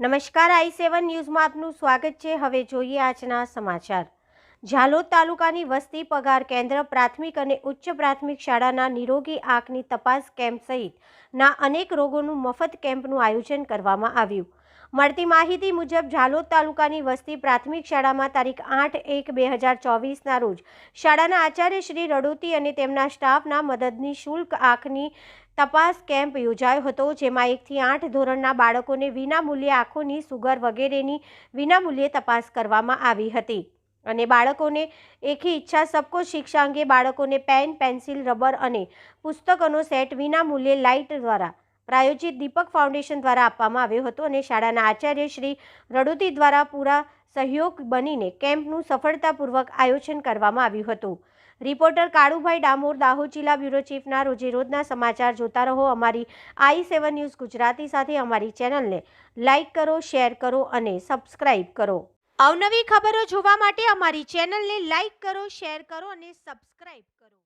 નમસ્કાર, આઈ સેવન ન્યૂઝમાં આપનું સ્વાગત છે. હવે જોઈએ આજના સમાચાર. ઝાલોદ તાલુકાની વસ્તી પગાર કેન્દ્ર પ્રાથમિક અને ઉચ્ચ પ્રાથમિક શાળાના નિરોગી આંખની તપાસ કેમ્પ સહિતના અનેક રોગોનું મફત કેમ્પનું આયોજન કરવામાં આવ્યું. મળતી માહિતી મુજબ ઝાલોદ તાલુકાની વસ્તી પ્રાથમિક શાળામાં તારીખ આઠ એક બે હજાર ચોવીસના રોજ શાળાના આચાર્ય શ્રી રડોતી અને તેમના સ્ટાફના મદદની શુલ્ક આંખની તપાસ કેમ્પ યોજાયો હતો, જેમાં એકથી આઠ ધોરણના બાળકોને વિનામૂલ્યે આંખોની સુગર વગેરેની વિનામૂલ્યે તપાસ કરવામાં આવી હતી અને બાળકોને એકી ઈચ્છા સબકો શિક્ષા અંગે બાળકોને પેન, પેન્સિલ, રબર અને પુસ્તકોનો સેટ વિનામૂલ્યે લાઇટ દ્વારા પ્રાયોજિત દીપક ફાઉન્ડેશન દ્વારા આપવામાં આવ્યો હતો અને શાળાના આચાર્ય શ્રી રડોતી દ્વારા પૂરા સહયોગ બનીને કેમ્પનું સફળતાપૂર્વક આયોજન કરવામાં આવ્યું હતું. રિપોર્ટર કાળુભાઈ ડામોર, દાહોદ જિલ્લા બ્યુરો ચીફના રોજેરોજના સમાચાર જોતા રહો. અમારી આઈ સેવન ન્યૂઝ ગુજરાતી સાથે અમારી ચેનલને લાઇક કરો, શેર કરો અને સબસ્ક્રાઇબ કરો. અવનવી ખબરો જોવા માટે અમારી ચેનલને લાઇક કરો, શેર કરો અને સબસ્ક્રાઇબ કરો.